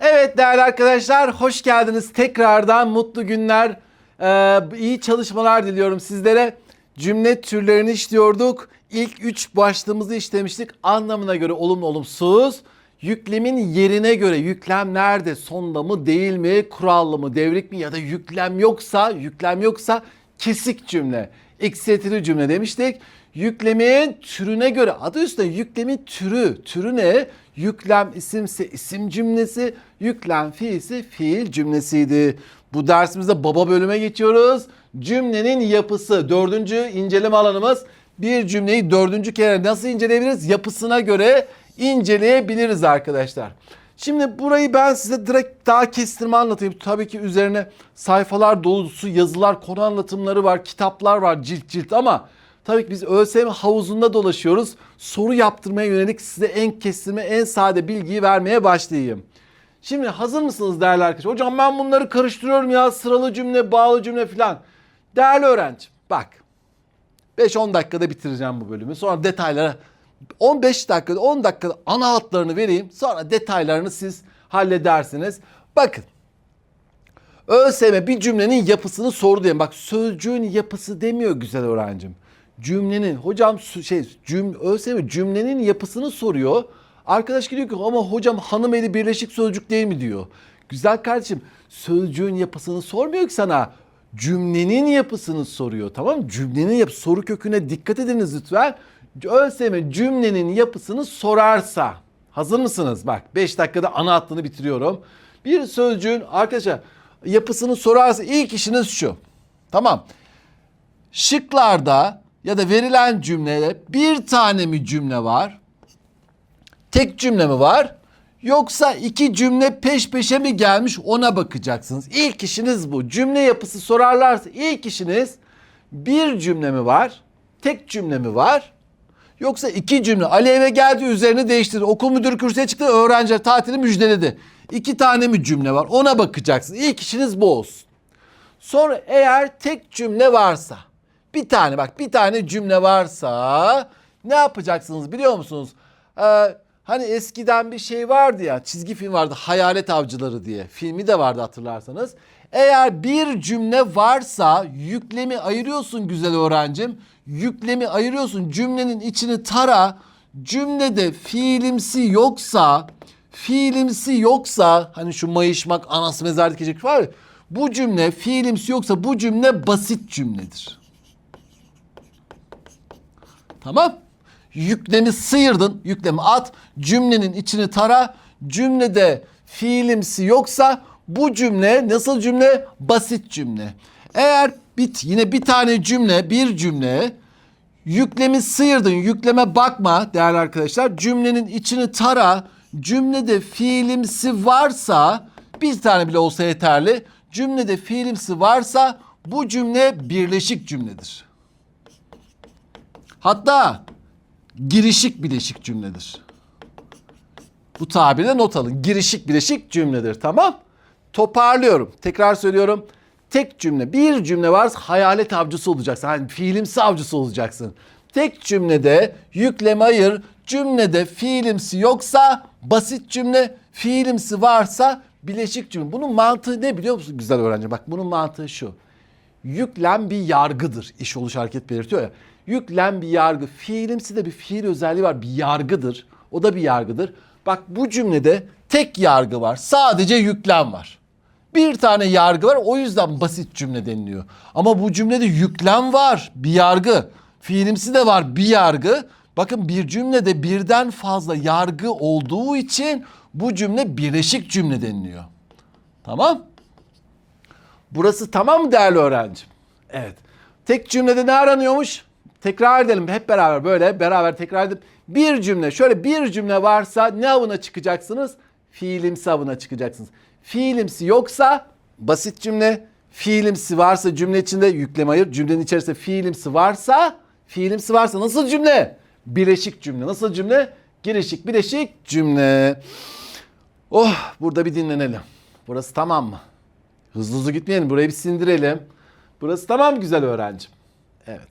Evet değerli arkadaşlar hoş geldiniz. Tekrardan mutlu günler, ee, iyi çalışmalar diliyorum sizlere. Cümle türlerini işliyorduk. İlk üç başlığımızı işlemiştik. Anlamına göre olumlu olumsuz. Yüklemin yerine göre yüklem nerede? Sonda mı değil mi? Kurallı mı? Devrik mi? Ya da yüklem yoksa, yüklem yoksa kesik cümle. Eksiltili cümle demiştik. Yüklemin türüne göre adı üstünde yüklemin türü. Türü ne? Yüklem isimse isim cümlesi, yüklem fiilse fiil cümlesiydi. Bu dersimizde baba bölüme geçiyoruz. Cümlenin yapısı. Dördüncü inceleme alanımız. Bir cümleyi dördüncü kere nasıl inceleyebiliriz? Yapısına göre inceleyebiliriz arkadaşlar. Şimdi burayı ben size direkt daha kestirme anlatayım. Tabii ki üzerine sayfalar dolusu yazılar, konu anlatımları var, kitaplar var cilt cilt ama tabii ki biz ÖSYM havuzunda dolaşıyoruz. Soru yaptırmaya yönelik size en kestirme, en sade bilgiyi vermeye başlayayım. Şimdi hazır mısınız değerli arkadaşlar? Hocam ben bunları karıştırıyorum ya sıralı cümle, bağlı cümle falan. Değerli öğrencim bak 5-10 dakikada bitireceğim bu bölümü. Sonra detaylara 15 dakikada 10 dakikada ana hatlarını vereyim. Sonra detaylarını siz halledersiniz. Bakın. ÖSYM bir cümlenin yapısını soru diye. Bak sözcüğün yapısı demiyor güzel öğrencim. Cümlenin hocam şey cüm ÖSYM cümlenin yapısını soruyor. Arkadaş diyor ki ama hocam hanım eli birleşik sözcük değil mi diyor. Güzel kardeşim sözcüğün yapısını sormuyor ki sana. Cümlenin yapısını soruyor tamam mı? Cümlenin yap soru köküne dikkat ediniz lütfen. ÖSYM cümlenin yapısını sorarsa hazır mısınız? Bak 5 dakikada ana hattını bitiriyorum. Bir sözcüğün arkadaşlar yapısını sorarsa ilk işiniz şu. Tamam. Şıklarda ya da verilen cümlede bir tane mi cümle var? Tek cümle mi var? Yoksa iki cümle peş peşe mi gelmiş ona bakacaksınız. İlk işiniz bu. Cümle yapısı sorarlarsa ilk işiniz bir cümle mi var? Tek cümle mi var? Yoksa iki cümle. Ali eve geldi üzerine değiştirdi. Okul müdürü kürsüye çıktı öğrenciler tatili müjdeledi. İki tane mi cümle var ona bakacaksın. İlk işiniz bu olsun. Sonra eğer tek cümle varsa bir tane bak bir tane cümle varsa ne yapacaksınız biliyor musunuz? Ee, hani eskiden bir şey vardı ya çizgi film vardı Hayalet Avcıları diye filmi de vardı hatırlarsanız. Eğer bir cümle varsa yüklemi ayırıyorsun güzel öğrencim. Yüklemi ayırıyorsun cümlenin içini tara. Cümlede fiilimsi yoksa fiilimsi yoksa hani şu mayışmak anası mezar dikecek var ya, bu cümle fiilimsi yoksa bu cümle basit cümledir. Tamam. Yüklemi sıyırdın. Yüklemi at. Cümlenin içini tara. Cümlede fiilimsi yoksa bu cümle nasıl cümle? Basit cümle. Eğer bit yine bir tane cümle, bir cümle yüklemi sıyırdın. Yükleme bakma değerli arkadaşlar. Cümlenin içini tara. Cümlede fiilimsi varsa bir tane bile olsa yeterli. Cümlede fiilimsi varsa bu cümle birleşik cümledir. Hatta girişik bileşik cümledir. Bu tabirle not alın. Girişik bileşik cümledir. Tamam? Toparlıyorum. Tekrar söylüyorum. Tek cümle, bir cümle varsa hayalet avcısı olacaksın. Yani fiilimsi avcısı olacaksın. Tek cümlede yükleme ayır. Cümlede fiilimsi yoksa basit cümle, fiilimsi varsa bileşik cümle. Bunun mantığı ne biliyor musun güzel öğrenci? Bak bunun mantığı şu. Yüklem bir yargıdır. İş oluş hareket belirtiyor ya. Yüklem bir yargı. Fiilimsi de bir fiil özelliği var. Bir yargıdır. O da bir yargıdır. Bak bu cümlede tek yargı var. Sadece yüklem var. Bir tane yargı var. O yüzden basit cümle deniliyor. Ama bu cümlede yüklem var. Bir yargı. Fiilimsi de var. Bir yargı. Bakın bir cümlede birden fazla yargı olduğu için bu cümle birleşik cümle deniliyor. Tamam? Burası tamam mı değerli öğrencim? Evet. Tek cümlede ne aranıyormuş? Tekrar edelim hep beraber böyle beraber tekrar edip bir cümle şöyle bir cümle varsa ne avına çıkacaksınız? Fiilimsi avına çıkacaksınız. Fiilimsi yoksa basit cümle, fiilimsi varsa cümle içinde yükleme ayır. Cümlenin içerisinde fiilimsi varsa, fiilimsi varsa nasıl cümle? Bileşik cümle. Nasıl cümle? Girişik bileşik cümle. Oh burada bir dinlenelim. Burası tamam mı? Hızlı hızlı gitmeyelim. Burayı bir sindirelim. Burası tamam güzel öğrencim. Evet.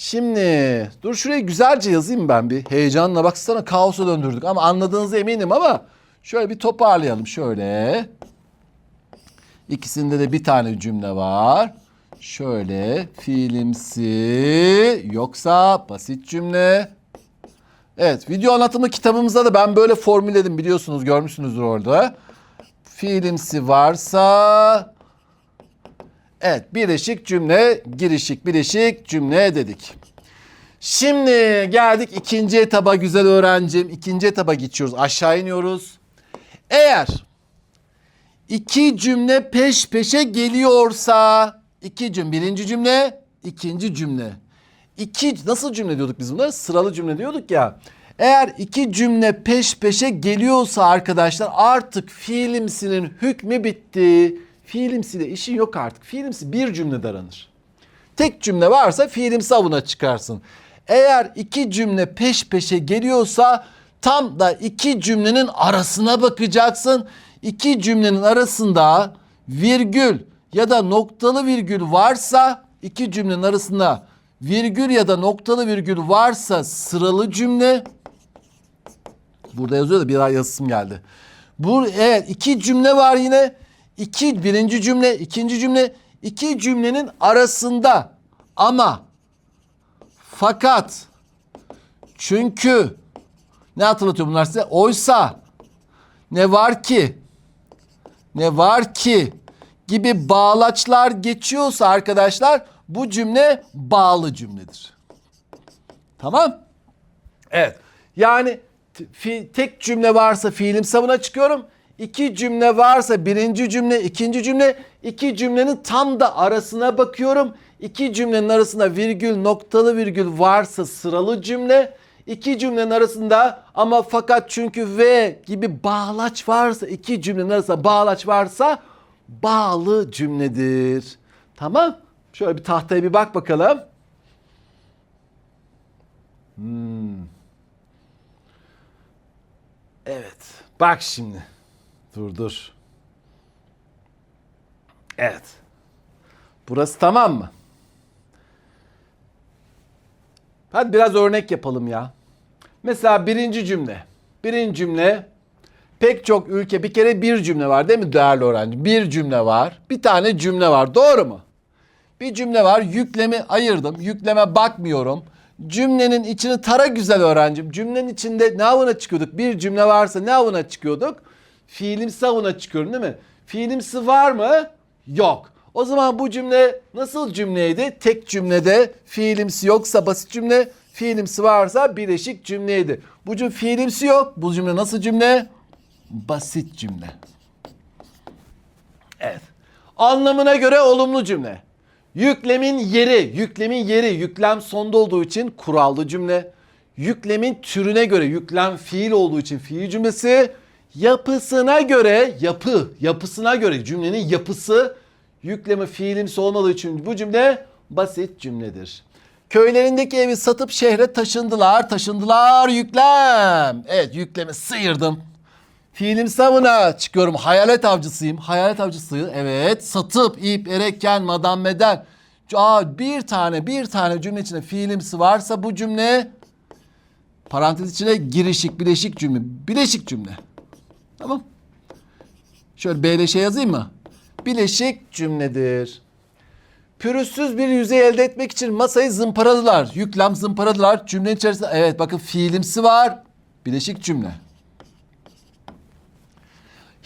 Şimdi dur şurayı güzelce yazayım ben bir. Heyecanla baksana kaosa döndürdük ama anladığınıza eminim ama Şöyle bir toparlayalım şöyle. İkisinde de bir tane cümle var. Şöyle fiilimsi yoksa basit cümle. Evet video anlatımı kitabımızda da ben böyle formülledim biliyorsunuz görmüşsünüzdür orada. Fiilimsi varsa evet birleşik cümle girişik birleşik cümle dedik. Şimdi geldik ikinci etaba güzel öğrencim. İkinci etaba geçiyoruz aşağı iniyoruz. Eğer iki cümle peş peşe geliyorsa iki cümle birinci cümle ikinci cümle. İki nasıl cümle diyorduk biz bunlara? Sıralı cümle diyorduk ya. Eğer iki cümle peş peşe geliyorsa arkadaşlar artık fiilimsinin hükmü bitti. Fiilimsiyle işin yok artık. Fiilimsi bir cümlede aranır. Tek cümle varsa fiilimsi avına çıkarsın. Eğer iki cümle peş peşe geliyorsa tam da iki cümlenin arasına bakacaksın. İki cümlenin arasında virgül ya da noktalı virgül varsa iki cümlenin arasında virgül ya da noktalı virgül varsa sıralı cümle Burada yazıyor da bir daha yazısım geldi. Bu evet iki cümle var yine. İki birinci cümle, ikinci cümle, iki cümlenin arasında ama fakat çünkü ne hatırlatıyor bunlar size? Oysa ne var ki ne var ki gibi bağlaçlar geçiyorsa arkadaşlar bu cümle bağlı cümledir. Tamam? Evet. Yani tek cümle varsa fiilim savuna çıkıyorum. İki cümle varsa birinci cümle, ikinci cümle, iki cümlenin tam da arasına bakıyorum. İki cümlenin arasında virgül, noktalı virgül varsa sıralı cümle. İki cümlenin arasında ama fakat çünkü ve gibi bağlaç varsa, iki cümlenin arasında bağlaç varsa bağlı cümledir. Tamam? Şöyle bir tahtaya bir bak bakalım. Evet. Bak şimdi. Dur dur. Evet. Burası tamam mı? Hadi biraz örnek yapalım ya. Mesela birinci cümle. Birinci cümle pek çok ülke bir kere bir cümle var değil mi değerli öğrenci? Bir cümle var. Bir tane cümle var. Doğru mu? Bir cümle var. Yüklemi ayırdım. Yükleme bakmıyorum. Cümlenin içini tara güzel öğrencim. Cümlenin içinde ne avına çıkıyorduk? Bir cümle varsa ne avına çıkıyorduk? Fiilimsi avına çıkıyorum değil mi? Fiilimsi var mı? Yok. O zaman bu cümle nasıl cümleydi? Tek cümlede fiilimsi yoksa basit cümle, fiilimsi varsa birleşik cümleydi. Bu cümle fiilimsi yok. Bu cümle nasıl cümle? Basit cümle. Evet. Anlamına göre olumlu cümle. Yüklemin yeri, yüklemin yeri, yüklem sonda olduğu için kurallı cümle. Yüklemin türüne göre, yüklem fiil olduğu için fiil cümlesi. Yapısına göre, yapı, yapısına göre cümlenin yapısı yüklemi fiilimsi olmadığı için bu cümle basit cümledir. Köylerindeki evi satıp şehre taşındılar, taşındılar yüklem. Evet yüklemi sıyırdım. Fiilim savuna çıkıyorum. Hayalet avcısıyım. Hayalet avcısı. Evet. Satıp, ip, ereken, madam meden. Aa, bir tane, bir tane cümle içinde fiilimsi varsa bu cümle parantez içine girişik, bileşik cümle. Bileşik cümle. Tamam. Şöyle B'leşe yazayım mı? Bileşik cümledir. Pürüzsüz bir yüzey elde etmek için masayı zımparaladılar. Yüklem zımparaladılar. Cümlenin içerisinde evet bakın fiilimsi var. Bileşik cümle.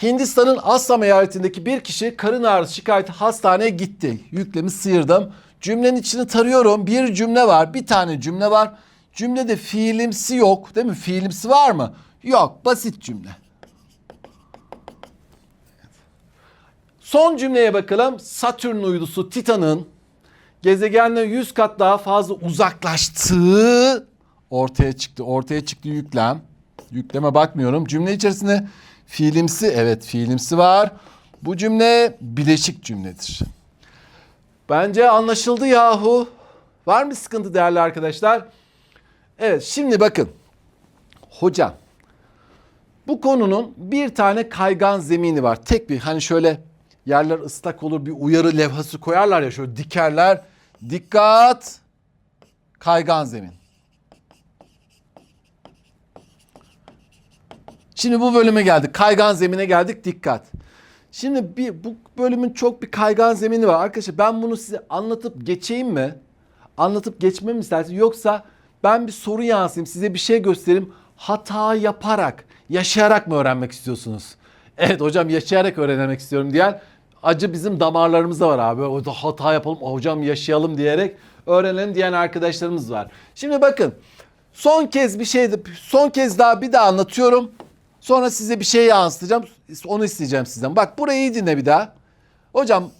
Hindistan'ın Assam eyaletindeki bir kişi karın ağrısı şikayeti hastaneye gitti. Yüklemi sıyırdım. Cümlenin içini tarıyorum. Bir cümle var. Bir tane cümle var. Cümlede fiilimsi yok. Değil mi? Fiilimsi var mı? Yok. Basit cümle. Son cümleye bakalım. Satürn uydusu Titan'ın gezegenle 100 kat daha fazla uzaklaştığı ortaya çıktı. Ortaya çıktı yüklem. Yükleme bakmıyorum. Cümle içerisinde fiilimsi evet fiilimsi var. Bu cümle bileşik cümledir. Bence anlaşıldı yahu. Var mı sıkıntı değerli arkadaşlar? Evet şimdi bakın. Hocam bu konunun bir tane kaygan zemini var. Tek bir hani şöyle yerler ıslak olur bir uyarı levhası koyarlar ya şöyle dikerler. Dikkat kaygan zemin. Şimdi bu bölüme geldik. Kaygan zemine geldik. Dikkat. Şimdi bir bu bölümün çok bir kaygan zemini var. Arkadaşlar ben bunu size anlatıp geçeyim mi? Anlatıp geçmemi istersiniz yoksa ben bir soru yansıyayım size bir şey göstereyim. Hata yaparak, yaşayarak mı öğrenmek istiyorsunuz? Evet hocam yaşayarak öğrenmek istiyorum diyen acı bizim damarlarımızda var abi. O da hata yapalım hocam yaşayalım diyerek öğrenelim diyen arkadaşlarımız var. Şimdi bakın son kez bir şey son kez daha bir daha anlatıyorum. Sonra size bir şey yansıtacağım. Onu isteyeceğim sizden. Bak burayı iyi dinle bir daha. Hocam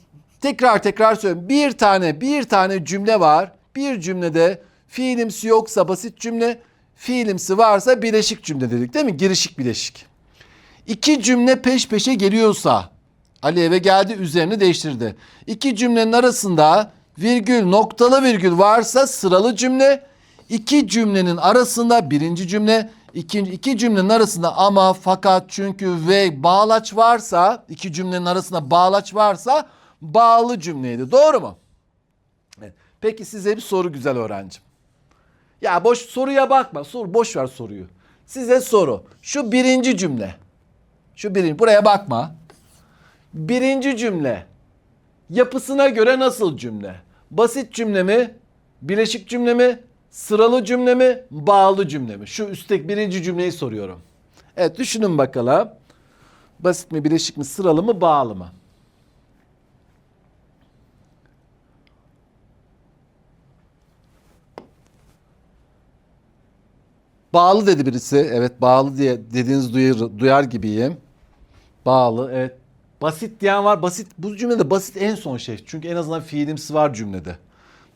tekrar tekrar söylüyorum. Bir tane bir tane cümle var. Bir cümlede fiilimsi yoksa basit cümle, fiilimsi varsa bileşik cümle dedik değil mi? Girişik bileşik. İki cümle peş peşe geliyorsa Ali eve geldi üzerini değiştirdi. İki cümlenin arasında virgül noktalı virgül varsa sıralı cümle. İki cümlenin arasında birinci cümle ikinci iki cümlenin arasında ama fakat çünkü ve bağlaç varsa iki cümlenin arasında bağlaç varsa bağlı cümleydi. Doğru mu? Evet. Peki size bir soru güzel öğrencim. Ya boş soruya bakma. Sor boş ver soruyu. Size soru. Şu birinci cümle. Şu birinci buraya bakma. Birinci cümle. Yapısına göre nasıl cümle? Basit cümle mi? Bileşik cümle mi? Sıralı cümle mi? Bağlı cümle mi? Şu üstteki birinci cümleyi soruyorum. Evet düşünün bakalım. Basit mi, bileşik mi, sıralı mı, bağlı mı? Bağlı dedi birisi. Evet bağlı diye dediğiniz duyar, duyar gibiyim. Bağlı evet. Basit diyen var. Basit bu cümlede basit en son şey. Çünkü en azından fiilimsi var cümlede.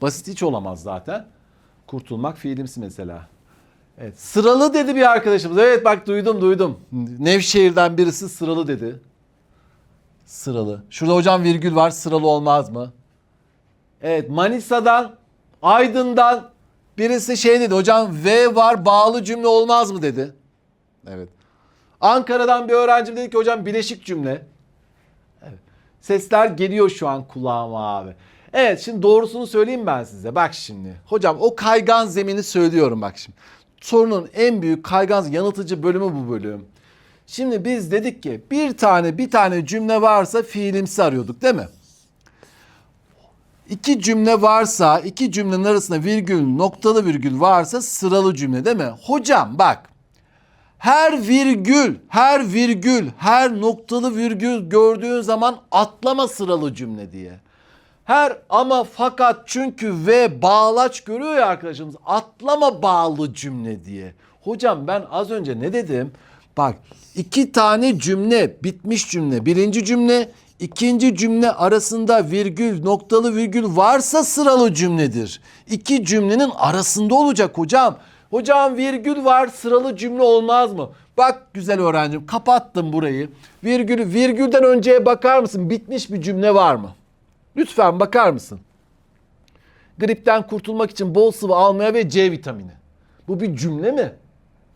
Basit hiç olamaz zaten. Kurtulmak fiilimsi mesela. Evet. Sıralı dedi bir arkadaşımız. Evet bak duydum duydum. Nevşehir'den birisi sıralı dedi. Sıralı. Şurada hocam virgül var. Sıralı olmaz mı? Evet Manisa'dan, Aydın'dan birisi şey dedi. Hocam V var bağlı cümle olmaz mı dedi. Evet. Ankara'dan bir öğrencim dedi ki hocam bileşik cümle. Sesler geliyor şu an kulağıma abi. Evet şimdi doğrusunu söyleyeyim ben size. Bak şimdi. Hocam o kaygan zemini söylüyorum bak şimdi. Sorunun en büyük kaygan yanıltıcı bölümü bu bölüm. Şimdi biz dedik ki bir tane bir tane cümle varsa fiilimsi arıyorduk değil mi? İki cümle varsa, iki cümlenin arasında virgül, noktalı virgül varsa sıralı cümle değil mi? Hocam bak. Her virgül, her virgül, her noktalı virgül gördüğün zaman atlama sıralı cümle diye. Her ama fakat çünkü ve bağlaç görüyor ya arkadaşımız atlama bağlı cümle diye. Hocam ben az önce ne dedim? Bak iki tane cümle bitmiş cümle. Birinci cümle ikinci cümle arasında virgül noktalı virgül varsa sıralı cümledir. İki cümlenin arasında olacak hocam. Hocam virgül var sıralı cümle olmaz mı? Bak güzel öğrencim kapattım burayı. Virgülü virgülden önceye bakar mısın? Bitmiş bir cümle var mı? Lütfen bakar mısın? Gripten kurtulmak için bol sıvı almaya ve C vitamini. Bu bir cümle mi?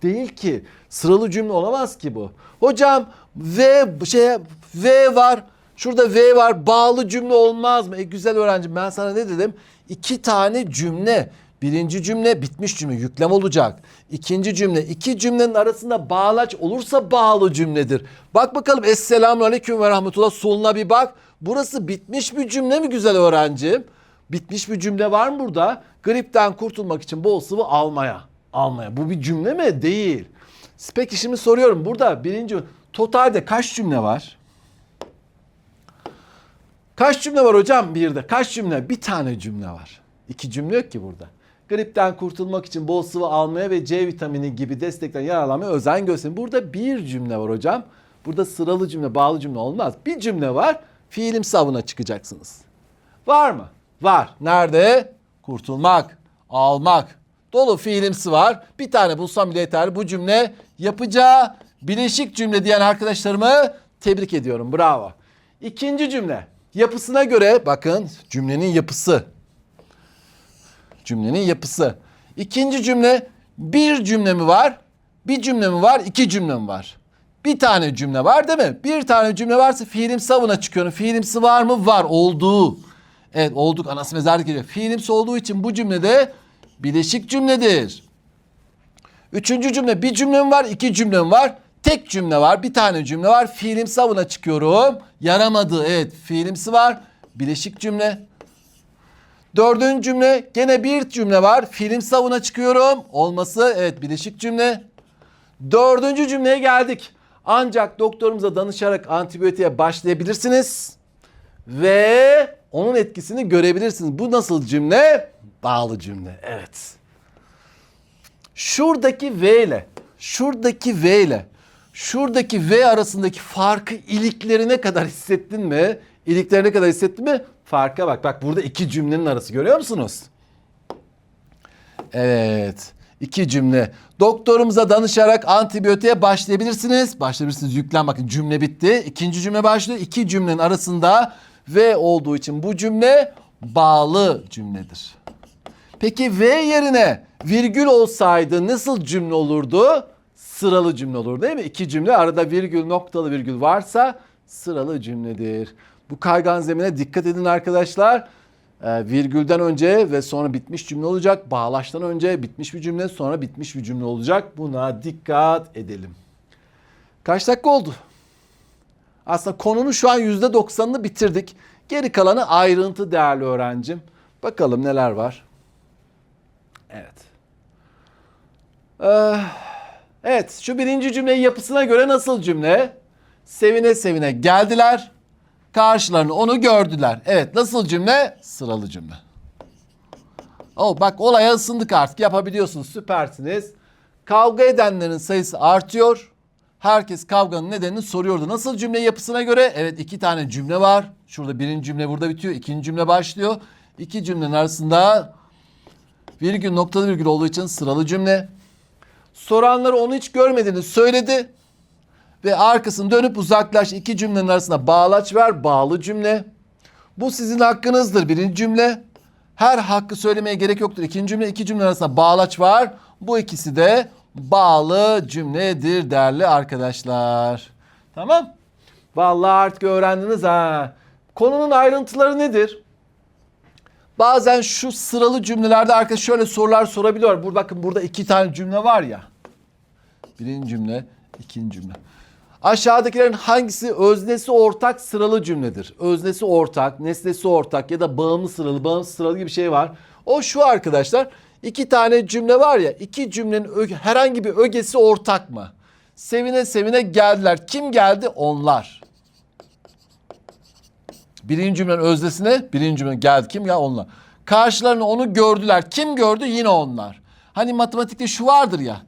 Değil ki. Sıralı cümle olamaz ki bu. Hocam V şey V var. Şurada V var. Bağlı cümle olmaz mı? E güzel öğrencim ben sana ne dedim? İki tane cümle. Birinci cümle bitmiş cümle yüklem olacak. İkinci cümle iki cümlenin arasında bağlaç olursa bağlı cümledir. Bak bakalım Esselamu Aleyküm ve Rahmetullah soluna bir bak. Burası bitmiş bir cümle mi güzel öğrencim? Bitmiş bir cümle var mı burada? Gripten kurtulmak için bol sıvı almaya. Almaya. Bu bir cümle mi? Değil. Peki şimdi soruyorum. Burada birinci totalde kaç cümle var? Kaç cümle var hocam bir de? Kaç cümle? Bir tane cümle var. İki cümle yok ki burada. Gripten kurtulmak için bol sıvı almaya ve C vitamini gibi destekten yararlanmaya özen gösterin. Burada bir cümle var hocam. Burada sıralı cümle, bağlı cümle olmaz. Bir cümle var. Fiilim savına çıkacaksınız. Var mı? Var. Nerede? Kurtulmak, almak. Dolu fiilimsi var. Bir tane bulsam bile yeter. Bu cümle yapacağı bileşik cümle diyen arkadaşlarımı tebrik ediyorum. Bravo. İkinci cümle. Yapısına göre bakın cümlenin yapısı. Cümlenin yapısı. İkinci cümle bir cümle mi var? Bir cümle mi var? İki cümle mi var? Bir tane cümle var değil mi? Bir tane cümle varsa fiilim savuna çıkıyorum. Fiilimsi var mı? Var. Olduğu. Evet olduk anası mezarlık geliyor. Fiilimsi olduğu için bu cümlede bileşik cümledir. Üçüncü cümle bir cümlem var, iki cümlem var. Tek cümle var. Bir tane cümle var. Fiilimsi avına çıkıyorum. Yaramadı. Evet fiilimsi var. Bileşik cümle. Dördüncü cümle gene bir cümle var. Fiilimsi avına çıkıyorum. Olması evet bileşik cümle. Dördüncü cümleye geldik. Ancak doktorumuza danışarak antibiyotiğe başlayabilirsiniz. Ve onun etkisini görebilirsiniz. Bu nasıl cümle? Bağlı cümle. Evet. Şuradaki V ile, şuradaki V ile, şuradaki V arasındaki farkı iliklerine kadar hissettin mi? İliklerine kadar hissettin mi? Farka bak. Bak burada iki cümlenin arası görüyor musunuz? Evet. iki cümle. Doktorumuza danışarak antibiyotiğe başlayabilirsiniz. Başlayabilirsiniz. Yüklen bakın cümle bitti. İkinci cümle başlıyor. İki cümlenin arasında V olduğu için bu cümle bağlı cümledir. Peki V yerine virgül olsaydı nasıl cümle olurdu? Sıralı cümle olur değil mi? İki cümle arada virgül noktalı virgül varsa sıralı cümledir. Bu kaygan zemine dikkat edin arkadaşlar. Ee, virgülden önce ve sonra bitmiş cümle olacak. Bağlaçtan önce bitmiş bir cümle sonra bitmiş bir cümle olacak. Buna dikkat edelim. Kaç dakika oldu? Aslında konunun şu an %90'ını bitirdik. Geri kalanı ayrıntı değerli öğrencim. Bakalım neler var. Evet. Ee, evet şu birinci cümleyi yapısına göre nasıl cümle? Sevine sevine geldiler. Karşılarını onu gördüler. Evet nasıl cümle? Sıralı cümle. Oh, bak olaya ısındık artık yapabiliyorsunuz süpersiniz. Kavga edenlerin sayısı artıyor. Herkes kavganın nedenini soruyordu. Nasıl cümle yapısına göre? Evet iki tane cümle var. Şurada birinci cümle burada bitiyor. ikinci cümle başlıyor. İki cümlenin arasında virgül noktalı virgül olduğu için sıralı cümle. Soranları onu hiç görmediğini söyledi. Ve arkasını dönüp uzaklaş iki cümlenin arasında bağlaç ver bağlı cümle. Bu sizin hakkınızdır birinci cümle. Her hakkı söylemeye gerek yoktur. İkinci cümle iki cümle arasında bağlaç var. Bu ikisi de bağlı cümledir değerli arkadaşlar. Tamam. Vallahi artık öğrendiniz ha. Konunun ayrıntıları nedir? Bazen şu sıralı cümlelerde arkadaş şöyle sorular sorabiliyor. Burada bakın burada iki tane cümle var ya. Birinci cümle, ikinci cümle. Aşağıdakilerin hangisi öznesi ortak sıralı cümledir? Öznesi ortak, nesnesi ortak ya da bağımlı sıralı, bağımsız sıralı gibi bir şey var. O şu arkadaşlar. iki tane cümle var ya. iki cümlenin herhangi bir ögesi ortak mı? Sevine sevine geldiler. Kim geldi? Onlar. Birinci cümlenin öznesine birinci cümle geldi kim ya onlar. Karşılarına onu gördüler. Kim gördü? Yine onlar. Hani matematikte şu vardır ya.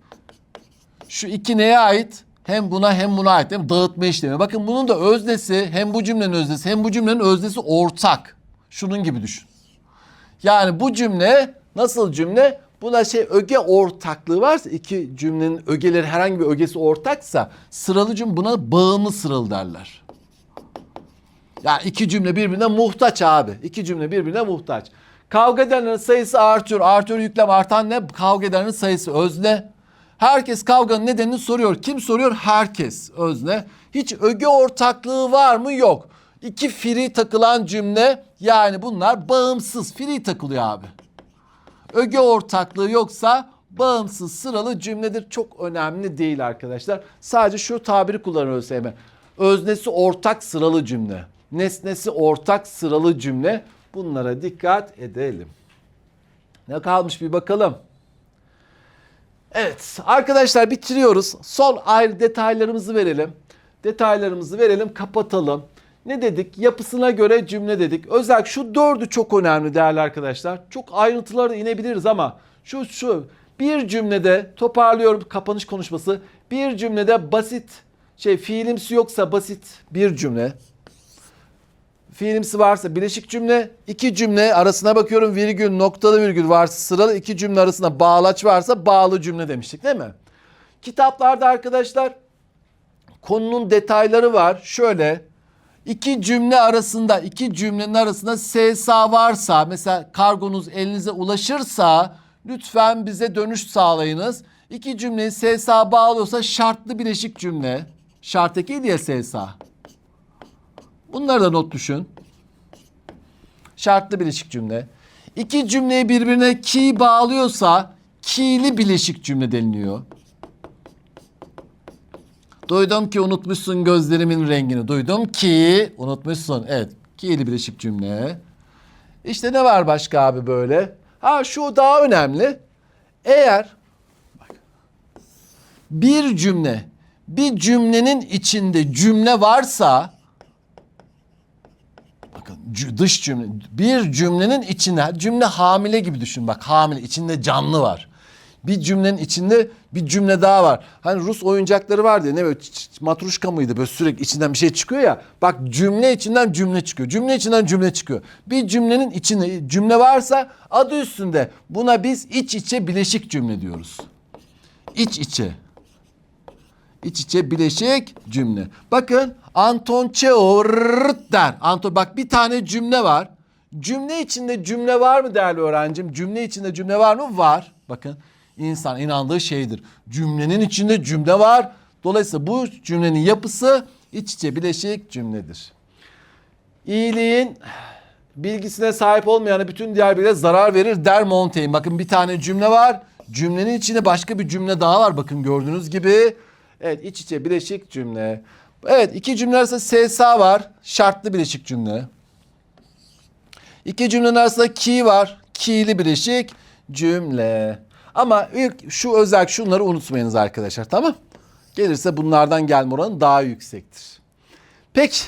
Şu iki neye ait? Hem buna hem buna ait değil mi? Dağıtma işlemi. Bakın bunun da öznesi hem bu cümlenin öznesi hem bu cümlenin öznesi ortak. Şunun gibi düşün. Yani bu cümle nasıl cümle? Buna şey öge ortaklığı varsa iki cümlenin ögeleri herhangi bir ögesi ortaksa sıralı cümle buna bağımlı sıralı derler. Ya iki cümle birbirine muhtaç abi. İki cümle birbirine muhtaç. Kavga edenlerin sayısı artıyor. Artıyor yüklem artan ne? Kavga edenlerin sayısı özne. Herkes kavganın nedenini soruyor. Kim soruyor? Herkes özne. Hiç öge ortaklığı var mı? Yok. İki firi takılan cümle yani bunlar bağımsız. Firi takılıyor abi. Öge ortaklığı yoksa bağımsız sıralı cümledir. Çok önemli değil arkadaşlar. Sadece şu tabiri kullanıyor ÖSYM. Öznesi ortak sıralı cümle. Nesnesi ortak sıralı cümle. Bunlara dikkat edelim. Ne kalmış bir bakalım. Evet arkadaşlar bitiriyoruz. Son ayrı detaylarımızı verelim. Detaylarımızı verelim kapatalım. Ne dedik? Yapısına göre cümle dedik. Özellikle şu dördü çok önemli değerli arkadaşlar. Çok ayrıntılara inebiliriz ama şu şu bir cümlede toparlıyorum kapanış konuşması. Bir cümlede basit şey fiilimsi yoksa basit bir cümle. Fiilimsi varsa bileşik cümle, iki cümle arasına bakıyorum virgül, noktalı virgül varsa sıralı, iki cümle arasında bağlaç varsa bağlı cümle demiştik değil mi? Kitaplarda arkadaşlar konunun detayları var. Şöyle iki cümle arasında, iki cümlenin arasında SSA varsa, mesela kargonuz elinize ulaşırsa lütfen bize dönüş sağlayınız. İki cümleyi SSA bağlıyorsa şartlı bileşik cümle. Şart eki diye SSA. Bunları da not düşün. Şartlı bileşik cümle. İki cümleyi birbirine ki bağlıyorsa ki'li bileşik cümle deniliyor. Duydum ki unutmuşsun gözlerimin rengini. Duydum ki unutmuşsun. Evet. Ki'li birleşik cümle. İşte ne var başka abi böyle? Ha şu daha önemli. Eğer bir cümle, bir cümlenin içinde cümle varsa dış cümle, bir cümlenin içinde cümle hamile gibi düşün bak hamile içinde canlı var. Bir cümlenin içinde bir cümle daha var. Hani Rus oyuncakları var diye ne böyle matruşka mıydı böyle sürekli içinden bir şey çıkıyor ya. Bak cümle içinden cümle çıkıyor. Cümle içinden cümle çıkıyor. Bir cümlenin içinde cümle varsa adı üstünde. Buna biz iç içe bileşik cümle diyoruz. İç içe. İç içe bileşik cümle. Bakın Anton Çeort der. Anton bak bir tane cümle var. Cümle içinde cümle var mı değerli öğrencim? Cümle içinde cümle var mı? Var. Bakın insan inandığı şeydir. Cümlenin içinde cümle var. Dolayısıyla bu cümlenin yapısı iç içe bileşik cümledir. İyiliğin bilgisine sahip olmayanı bütün diğer bilgiye zarar verir der Montaigne. Bakın bir tane cümle var. Cümlenin içinde başka bir cümle daha var. Bakın gördüğünüz gibi. Evet iç içe bileşik cümle. Evet iki cümle arasında SSA var. Şartlı bileşik cümle. İki cümlenin arasında ki var. Ki'li bileşik cümle. Ama ilk şu özel şunları unutmayınız arkadaşlar tamam? Gelirse bunlardan gelme oranı daha yüksektir. Peki.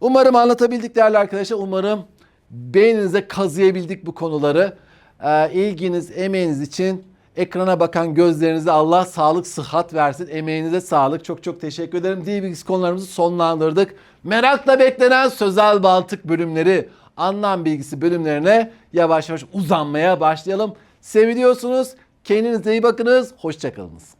Umarım anlatabildik değerli arkadaşlar. Umarım beyninize kazıyabildik bu konuları. Ee, ilginiz, emeğiniz için ekrana bakan gözlerinize Allah sağlık, sıhhat versin. Emeğinize sağlık. Çok çok teşekkür ederim. Bilgisi konularımızı sonlandırdık. Merakla beklenen sözel baltık bölümleri, anlam bilgisi bölümlerine yavaş yavaş uzanmaya başlayalım. Seviliyorsunuz. Kendinize iyi bakınız. Hoşçakalınız.